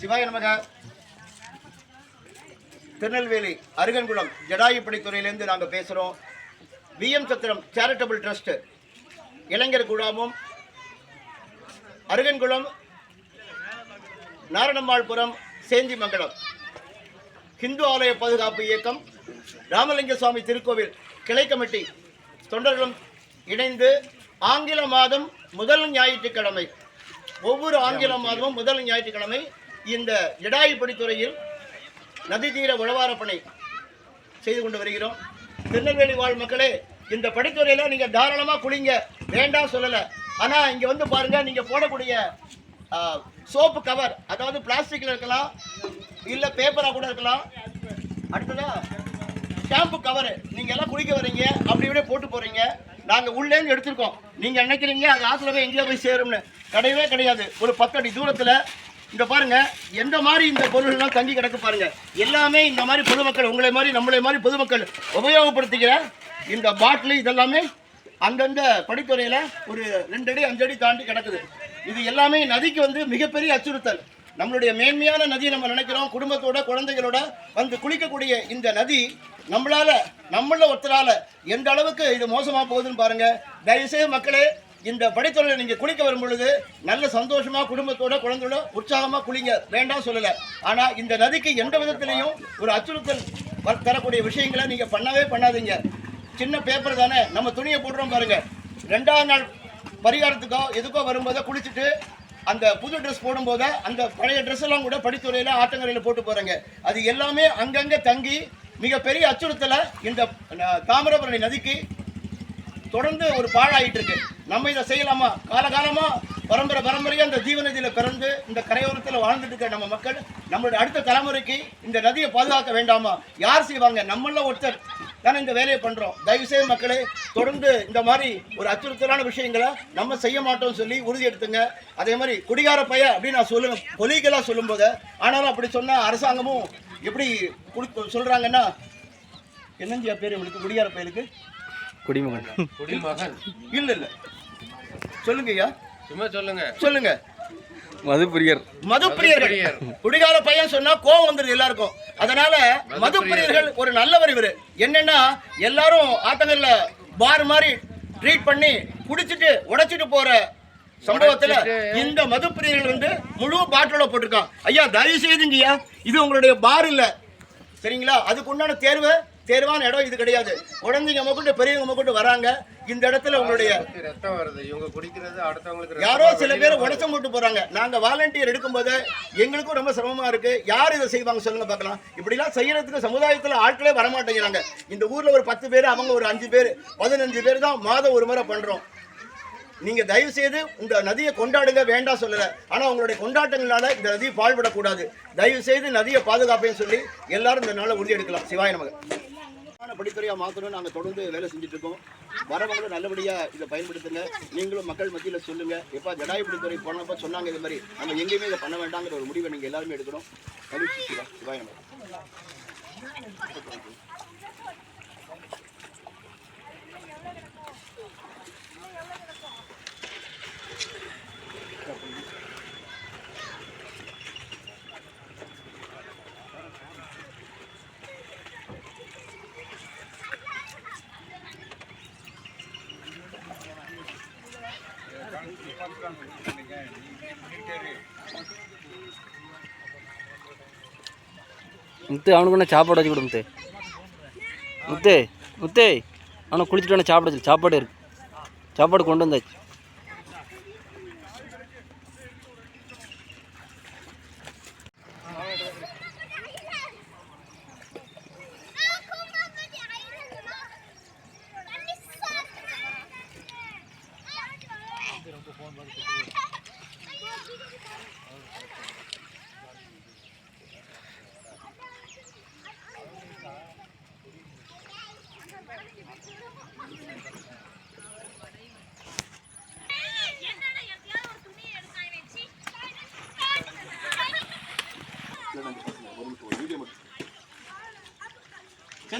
சிவாய நமக. திருநெல்வேலி அருகன்குளம் ஜடாயுப்படை துறையிலேருந்து நாங்கள் பேசுகிறோம் விஎம் சத்திரம் சேரிட்டபிள் ட்ரஸ்ட் இளைஞர் குழாமும் அருகன்குளம் நாரணம்மாள்புரம் சேந்திமங்கலம். ஹிந்து ஆலய பாதுகாப்பு இயக்கம் ராமலிங்க சுவாமி திருக்கோவில் கிளை கமிட்டி தொண்டர்களும் இணைந்து ஆங்கில மாதம் முதல் ஞாயிற்றுக்கிழமை. ஒவ்வொரு ஆங்கில மாதமும் முதல் ஞாயிற்றுக்கிழமை இந்த ஜடாயுப்படி துறையில் நதிதீர உழவார பணி செய்து கொண்டு வருகிறோம். திருநெல்வேலி வாழ் மக்களே இந்த படித்துறையில் நீங்கள் தாராளமாக குளிங்க. வேண்டாம் சொல்லலை. ஆனால் இங்கே வந்து பாருங்கள் நீங்கள் போடக்கூடிய சோப்பு கவர் அதாவது பிளாஸ்டிக்கில் இருக்கலாம் இல்லை பேப்பராக கூட இருக்கலாம். அடுத்ததா ஷாம்பு கவரு நீங்கள் எல்லாம் குளிக்க வர்றீங்க அப்படி இப்படியே போட்டு போகிறீங்க நாங்கள் உள்ளேருந்து எடுத்திருக்கோம். நீங்கள் நினைக்கிறீங்க அது ஆற்றுல போய் எங்கேயோ போய் சேரும்னு. கிடையவே கிடையாது. ஒரு பத்து அடி தூரத்தில் இந்த பாருங்க எந்த மாதிரி இந்த பொருள்லாம் தங்கி கிடக்கு பாருங்க. எல்லாமே இந்த மாதிரி பொதுமக்கள் உங்களை மாதிரி நம்மளை மாதிரி பொதுமக்கள் உபயோகப்படுத்திக்கிற இந்த பாட்டில் இதெல்லாமே அந்தந்த படித்துறையில் ஒரு ரெண்டு அடி அஞ்சு அடி தாண்டி கிடக்குது. இது எல்லாமே நதிக்கு வந்து மிகப்பெரிய அச்சுறுத்தல். நம்மளுடைய மேன்மையான நதியை நம்ம நினைக்கிறோம். குடும்பத்தோட குழந்தைகளோட வந்து குளிக்கக்கூடிய இந்த நதி நம்மளால நம்மள ஒருத்தரால எந்த அளவுக்கு இது மோசமா போகுதுன்னு பாருங்க. தயவுசெய்து மக்களே இந்த படித்துறையில் நீங்க குளிக்க வரும் பொழுது நல்ல சந்தோஷமா குடும்பத்தோட குழந்தையோட உற்சாகமா குளிங்க. வேண்டாம் சொல்லல. ஆனா இந்த நதிக்கு எந்த விதத்திலையும் ஒரு அச்சுறுத்தல் தரக்கூடிய விஷயங்களை நீங்க பண்ணவே பண்ணாதீங்க. சின்ன பேப்பர் தானே. நம்ம துணியை போடுறோம் பாருங்க. ரெண்டாவது நாள் பரிகாரத்துக்கோ எதுக்கோ வரும்போதோ குளிச்சுட்டு அந்த புது ட்ரெஸ் போடும்போது அந்த பழைய ட்ரெஸ் எல்லாம் கூட படித்துறையில் ஆட்டங்கரையில் போட்டு போகிறாங்க அது எல்லாமே அங்கங்கே தங்கி மிகப்பெரிய அச்சுறுத்தலை இந்த தாமிரபரணி நதிக்கு தொடர்ந்து ஒரு பாழாயிட்டு இருக்கு. நம்ம இதை செய்யலாமா? காலகாலமா பரம்பரை பரம்பரையா இந்த ஜீவநதியில பிறந்து இந்த கரையோரத்தில் வாழ்ந்துட்டு இருக்க நம்ம மக்கள் நம்மளுடைய அடுத்த தலைமுறைக்கு இந்த நதியை பாதுகாக்க வேண்டாமா? யார் செய்வாங்க? நம்மள ஒருத்தர் தானே இந்த வேலையை பண்றோம். தயவு செய்து மக்களே தொடர்ந்து இந்த மாதிரி ஒரு அச்சுறுத்தலான விஷயங்களை நம்ம செய்ய மாட்டோம்னு சொல்லி உறுதி எடுத்துங்க. அதே மாதிரி குடிகார பைய அப்படின்னு நான் சொல்லுவேன் பொலிகளா சொல்லும்போது ஆனாலும் அப்படி சொன்னா அரசாங்கமும் எப்படி கொடு சொல்றாங்கன்னா என்னஞ்சியா பேர் உங்களுக்கு? குடிகார பயலுக்கு குடிமகன். குடிமகன். இல்ல இல்ல சொல்லுங்க ஐயா. சும்மா சொல்லுங்க. சொல்லுங்க. மதுப்பிரியர். மதுப்பிரியர்கள். குடிகார பையன் சொன்னா கோவம் வந்துருது எல்லாருக்கும். அதனால மதுப்பிரியர்கள் ஒரு நல்லவர் இவரு. என்னன்னா எல்லாரும் ஆத்தங்கல்ல பார் மாதிரி ட்ரீட் பண்ணி குடிச்சிட்டு உடைச்சிட்டு போற சம்பவத்துல இந்த மதுப்பிரியர்கள் வந்து முழு பாட்டில போட்டிருக்கான். ஐயா தயவு செய்துங்கய்யா இது உங்களுடைய பார் இல்ல. சரிங்களா? அதுக்கு உண்டான தேர்வு தேர்வான இடம் இது கிடையாது. குழந்தைங்க முதற்கொண்டு பெரியவங்க முதற்கொண்டு வராங்க. இந்த இடத்துல உங்களுடைய ரத்தம் வருது. இவங்க குடிக்கிறது அடுத்தவங்களுக்கு யாரோ சில பேர். உடச்சம் போட்டு போறாங்க. நாங்க வாலண்டியர் எடுக்கும்போது எங்களுக்கும் ரொம்ப சிரமமா இருக்கு. யார் இதை செய்வாங்க சொல்லுங்க பார்க்கலாம். இப்படிலாம் செய்யறதுக்கு சமுதாயத்துல ஆட்களே வரமாட்டேங்கிறாங்க. இந்த ஊர்ல ஒரு பத்து பேர் அவங்க ஒரு அஞ்சு பேர் பதினஞ்சு பேர் தான் மாதம் ஒரு முறை பண்றோம். நீங்க தயவு செய்து இந்த நதியை கொண்டாடுங்க வேண்டாம் சொல்லல. ஆனா உங்களுடைய கொண்டாட்டங்களால இந்த நதியை பாழ்படக்கூடாது. தயவு செய்து நதியை பாதுகாப்பேன்னு சொல்லி எல்லாரும் இந்த நாளை உறுதி எடுக்கலாம் சிவாய நமக்கு படித்துறையா மாத்தணும் நாங்க தொடர்ந்து வேலை செஞ்சுட்டு இருக்கோம் வரவங்களும் நல்லபடியா இதை பயன்படுத்துங்க. நீங்களும் மக்கள் மத்தியில சொல்லுங்க. எப்ப ஜடாயுப்படித்துறை போனப்ப சொன்னாங்க இது மாதிரி. நம்ம எங்கேயுமே இதை பண்ண வேண்டாங்கிற ஒரு முடிவை நீங்க எல்லாருமே எடுக்கணும். மகிழ்ச்சி சிவா. சிவாய முத்து அவனுக்கு சாப்பாடு வச்சு கொடு முத்து. முத்து முத்து அவனை குளிச்சுட்டு சாப்பாடு வச்சு சாப்பாடு இருக்கு. சாப்பாடு கொண்டு வந்தாச்சு.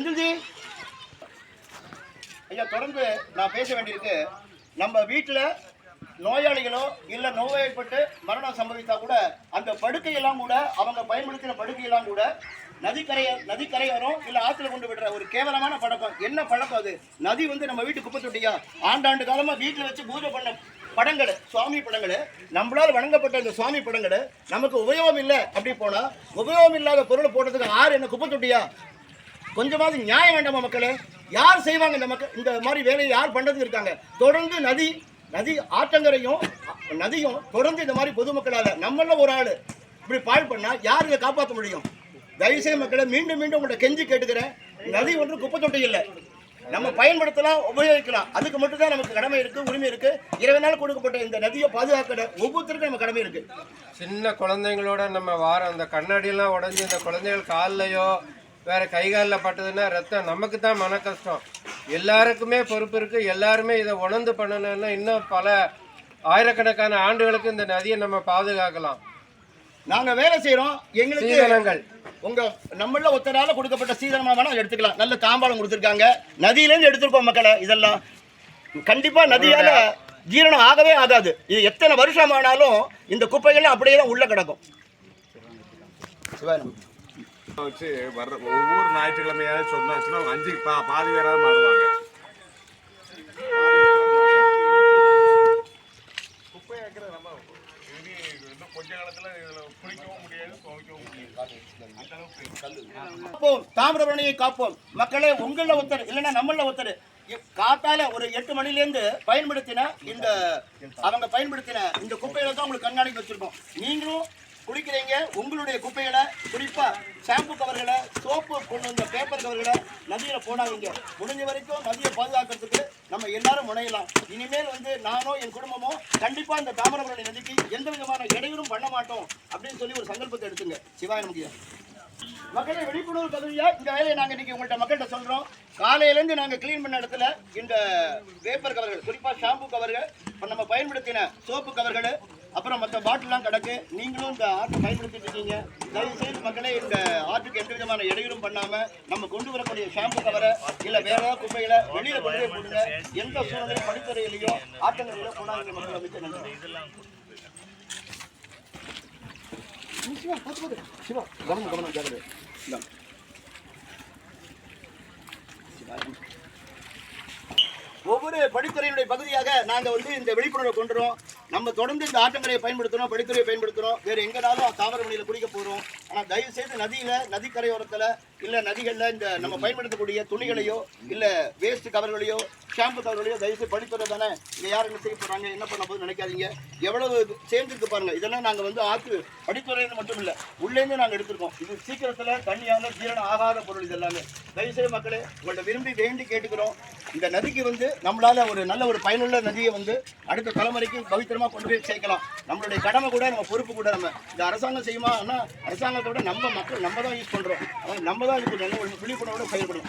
செந்தில்ஜி. ஐயா தொடர்ந்து நான் பேச வேண்டியிருக்கு நம்ம வீட்டில் நோயாளிகளோ இல்ல நோய்வாய்ப்பட்டு மரணம் சம்பவித்தா கூட அந்த படுக்கையெல்லாம் கூட அவங்க பயன்படுத்தின படுக்கையெல்லாம் கூட நதிக்கரைய நதிக்கரையோரம் இல்லை ஆற்றுல கொண்டு விடுற ஒரு கேவலமான பழக்கம். என்ன பழக்கம் அது? நதி வந்து நம்ம வீட்டு குப்பை தொட்டியா? ஆண்டாண்டு காலமாக வீட்டில் வச்சு பூஜை பண்ண படங்கள் சுவாமி படங்கள். நம்மளால் வணங்கப்பட்ட இந்த சுவாமி படங்கள் நமக்கு உபயோகம் இல்லை அப்படி போனால் உபயோகம் இல்லாத பொருளை போடுறதுக்கு ஆறு என்ன குப்பை தொட்டியா? கொஞ்சமாவது நியாயம் வேண்டாமா மக்களே? யார் செய்வாங்க இந்த மக்கள் இந்த மாதிரி வேலையை யார் பண்ணுறதுக்கு இருக்காங்க? தொடர்ந்து நதி நதி ஆற்றங்கரையும் நதியும் தொடர்ந்து இந்த மாதிரி பொதுமக்களால் நம்மள ஒரு ஆள் இப்படி பால் பண்ணால் யார் இதை காப்பாற்ற முடியும்? தயவுசெய்து மக்களை மீண்டும் மீண்டும் உங்கள்கிட்ட கெஞ்சி கேட்டுக்கிறேன். நதி ஒன்று குப்பை தொட்டி இல்லை. நம்ம பயன்படுத்தலாம் உபயோகிக்கலாம். அதுக்கு மட்டும் தான் நமக்கு கடமை இருக்கு உரிமை இருக்கு. இருபது நாள் கொடுக்கப்பட்ட இந்த நதியை பாதுகாக்கிற ஒவ்வொருத்தருக்கும் நம்ம கடமை இருக்கு. சின்ன குழந்தைங்களோட நம்ம வாரம் அந்த கண்ணாடியெல்லாம் உடஞ்சி இந்த குழந்தைகள் கால்லையோ வேற கை காலில் பட்டதுன்னா ரத்தம் நமக்கு தான் மன கஷ்டம். எல்லாருக்குமே பொறுப்பு இருக்கு. எல்லாருமே இதை உணர்ந்து பண்ணணும்னா இன்னும் பல ஆயிரக்கணக்கான ஆண்டுகளுக்கு இந்த நதியை நம்ம பாதுகாக்கலாம். நாங்க வேலை செய்யறோம் எங்களுக்கு சீதனங்கள் உங்க நம்மள ஒத்தரால கொடுக்கப்பட்ட சீதனமா வேணா எடுத்துக்கலாம். நல்ல தாம்பாளம் கொடுத்துருக்காங்க. நதியில இருந்து எடுத்திருக்கோம் மக்களை இதெல்லாம். கண்டிப்பா நதியால ஜீரணம் ஆகவே ஆகாது. இது எத்தனை வருஷம் ஆனாலும் இந்த குப்பைகள்லாம் அப்படியே தான் உள்ள கிடக்கும். சிவாயம் வச்சு வர்ற ஒவ்வொரு ஞாயிற்றுக்கிழமையாவது சொன்னாச்சுன்னா அவங்க அஞ்சு பா பாதி பேராக மாறுவாங்க. குப்பை ஏற்கிறது நம்ம இனி இன்னும் கொஞ்ச குளிக்கவும் முடியாது துவைக்கவும் முடியாது காப்போம் தாமிரபரணியை காப்போம். மக்களே உங்கள ஒருத்தர் இல்லைன்னா நம்மள ஒருத்தர். காத்தால ஒரு எட்டு மணிலேருந்து பயன்படுத்தின இந்த அவங்க பயன்படுத்தின இந்த குப்பையில தான் உங்களுக்கு கண்காணிப்பு வச்சிருக்கோம். நீங்களும் குடிக்கிறீங்க உங்களுடைய குப்பைகளை குறிப்பாக ஷாம்பு கவர்களை சோப்பு கொண்டு வந்த பேப்பர் கவர்களை நதியில் போடாதீங்க. முடிஞ்ச வரைக்கும் நதியை பாதுகாக்கிறதுக்கு நம்ம எல்லாரும் முனையலாம். இனிமேல் வந்து நானோ என் குடும்பமோ கண்டிப்பாக இந்த தாமிரபரணி நதிக்கு எந்த விதமான இடையூறும் பண்ண மாட்டோம் அப்படின்னு சொல்லி ஒரு சங்கல்பத்தை எடுத்துங்க. சிவாய நமக்கு மக்களை விழிப்புணர்வு பகுதியாக இந்த வேலையை நாங்கள் இன்னைக்கு உங்கள்கிட்ட மக்கள்கிட்ட சொல்கிறோம் காலையிலேருந்து நாங்கள் க்ளீன் பண்ண இடத்துல இந்த வேப்பர் கவர்கள் குறிப்பாக ஷாம்பு கவர்கள் இப்போ நம்ம பயன்படுத்தின சோப்பு கவர்கள் அப்புறம் மற்ற பாட்டிலாம் கிடக்கு. நீங்களும் இந்த ஆர்ட்டை பயன்படுத்திட்டு இருக்கீங்க. தயவு செய்து மக்களே இந்த ஆர்ட்டுக்கு எந்த விதமான இடையூறும் பண்ணாம நம்ம கொண்டு வரக்கூடிய ஷாம்பு கவரை இல்லை வேற ஏதாவது குப்பைகளை வெளியில கொண்டு போய் கொடுங்க எந்த சூழ்நிலையும் படித்துறையிலையோ ஆட்டங்களிலோ போடாதீங்க மக்கள் அமைச்சர் நன்றி சிவா பார்த்து பார்த்து. சிவா கவனம் கவனம் ஜாகிரதை ஒவ்வொரு படித்துறையினுடைய பகுதியாக நாங்கள் வந்து இந்த விழிப்புணர்வை கொண்டுறோம். நம்ம தொடர்ந்து இந்த ஆட்டங்கரையை பயன்படுத்துறோம் படித்துறையை பயன்படுத்துறோம். வேறு எங்கனாலும் தாமிரமணியில குடிக்க போகிறோம் ஆனால் தயவு செய்து நதியில நதிக்கரையோரத்துல இல்ல நதிகள்ல இந்த நம்ம பயன்படுத்தக்கூடிய துணிகளையோ இல்ல வேஸ்ட் கவர்களையோ ஷாம்பு கவர்களையோ தயவு செய்து படித்துறை தானே? இதை யார் என்ன செய்ய போகிறாங்க என்ன பண்ண போது நினைக்காதீங்க. எவ்வளவு சேர்ந்துருக்கு பாருங்கள் இதெல்லாம் நாங்கள் வந்து ஆற்று படித்துறையில மட்டும் இல்லை உள்ளேருந்து நாங்கள் எடுத்திருக்கோம். இது சீக்கிரத்தில் தண்ணியால ஜீரணம் ஆகாத பொருள் இதெல்லாமே தயவுசெய்து தயவு செய்து மக்களே உங்கள்கிட்ட விரும்பி வேண்டி கேட்டுக்கிறோம். இந்த நதிக்கு வந்து நம்மளால ஒரு நல்ல ஒரு பயனுள்ள நதியை வந்து அடுத்த தலைமுறைக்கு பவித்திரமாக கொண்டு போய் சேர்க்கலாம். நம்மளுடைய கடமை கூட நம்ம பொறுப்பு கூட நம்ம. இந்த அரசாங்கம் செய்யுமா? ஆனால் அரசாங்கத்தை விட நம்ம மக்கள் நம்ம தான் யூஸ் பண்ணுறோம் நம்ம தான் இதுக்கு நல்ல ஒரு விழிப்புணர்வோட செயல்படும்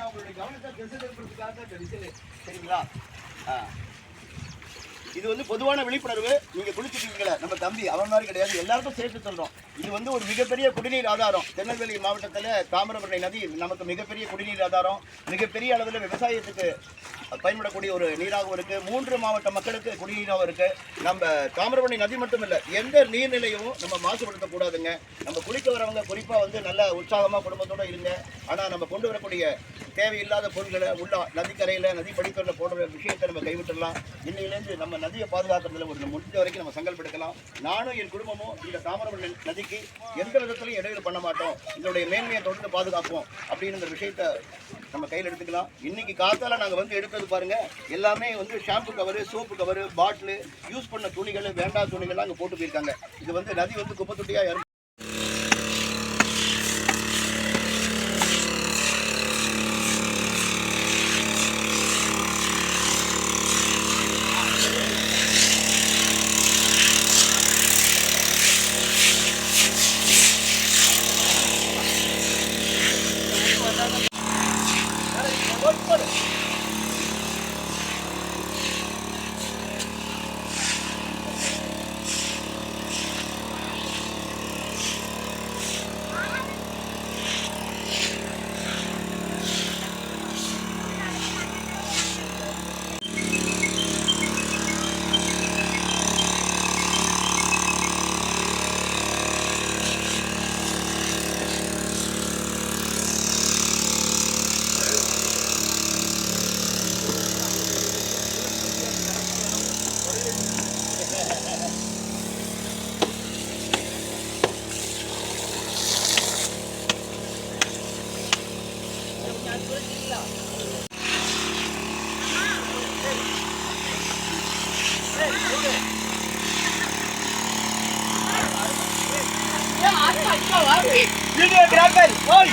நினைக்காதீங்க. கவனத்தை திசை திருப்பதுக்காக இந்த விசில். சரிங்களா? இது வந்து பொதுவான விழிப்புணர்வு. நீங்கள் குளிச்சிருக்கீங்களா நம்ம தம்பி அவன் மாதிரி கிடையாது. எல்லாருக்கும் சேர்த்து சொல்கிறோம் இது வந்து ஒரு மிகப்பெரிய குடிநீர் ஆதாரம். திருநெல்வேலி மாவட்டத்தில் தாமிரபரணி நதி நமக்கு மிகப்பெரிய குடிநீர் ஆதாரம். மிகப்பெரிய அளவில் விவசாயத்துக்கு பயன்படக்கூடிய ஒரு நீராகவும் இருக்குது மூன்று மாவட்ட மக்களுக்கு குடிநீராகவும் இருக்குது நம்ம தாமிரபரணி நதி மட்டும் இல்லை எந்த நீர்நிலையும் நம்ம மாசுபடுத்தக்கூடாதுங்க. நம்ம குளிக்க வரவங்க குறிப்பாக வந்து நல்ல உற்சாகமாக குடும்பத்தோடு இருங்க. ஆனால் நம்ம கொண்டு வரக்கூடிய தேவையில்லாத பொருட்களை உள்ள நதிக்கரையில் நதி படிக்கல போடுற விஷயத்தை நம்ம கைவிட்டுடலாம். இன்னையிலேருந்து நம்ம நதியை பாதுகாக்கிறதுல ஒரு முடிஞ்ச வரைக்கும் நம்ம சங்கல்பம் எடுக்கலாம் நானும் என் குடும்பமும் இந்த தாமிரபரணி நதிக்கு எந்த விதத்திலையும் இடையூறு பண்ண மாட்டோம். இதனுடைய மேன்மையை தொடர்ந்து பாதுகாப்போம் அப்படிங்கிற விஷயத்தை நம்ம கையில் எடுத்துக்கலாம். இன்னைக்கு காத்தால் நாங்கள் வந்து எடுத்தது பாருங்கள் எல்லாமே வந்து shampoo cover soap cover bottle use பண்ண துணிகள் வேண்டாம் துணிகள்லாம் அங்கே போட்டு போயிருக்காங்க. இது வந்து நதி வந்து குப்பை தொட்டியா வீடியோகிராஃபர் ஓய்